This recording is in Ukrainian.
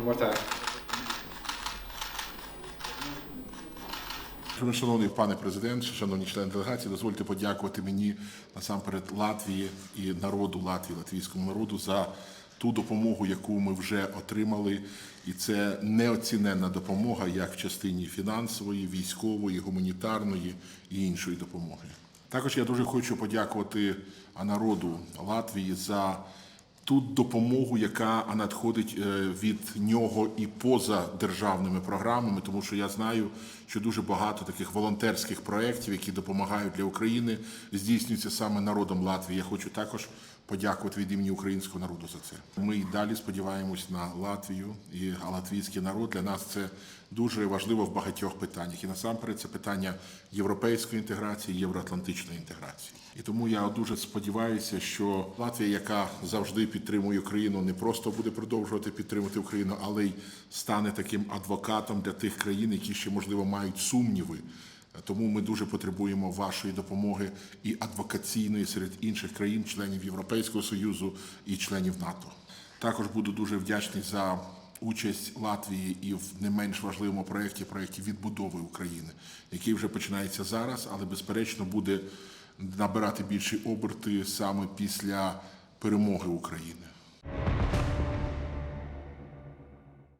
One more time. Шановний пане президент, шановні члени делегації, дозвольте подякувати мені насамперед Латвії і народу Латвії, латвійському народу за ту допомогу, яку ми вже отримали. І це неоціненна допомога як в частині фінансової, військової, гуманітарної і іншої допомоги. Також я дуже хочу подякувати народу Латвії за ту допомогу, яка надходить е, від нього і поза державними програмами, тому що я знаю, що дуже багато таких волонтерських проєктів, які допомагають для України, здійснюються саме народом Латвії. Я хочу також подякувати від імені українського народу за це. Ми й далі сподіваємось на Латвію і латвійський народ. Для нас це дуже важливо в багатьох питаннях. І насамперед це питання європейської інтеграції, євроатлантичної інтеграції. І тому я дуже сподіваюся, що Латвія, яка завжди підтримує Україну, не просто буде продовжувати підтримувати Україну, але й стане таким адвокатом для тих країн, які ще можливо мають сумніви. Тому ми дуже потребуємо вашої допомоги і адвокаційної серед інших країн, членів Європейського союзу і членів НАТО. Також буду дуже вдячний за участь Латвії і в не менш важливому проєкті проєкті відбудови України, який вже починається зараз, але безперечно буде набирати більші оберти саме після перемоги України.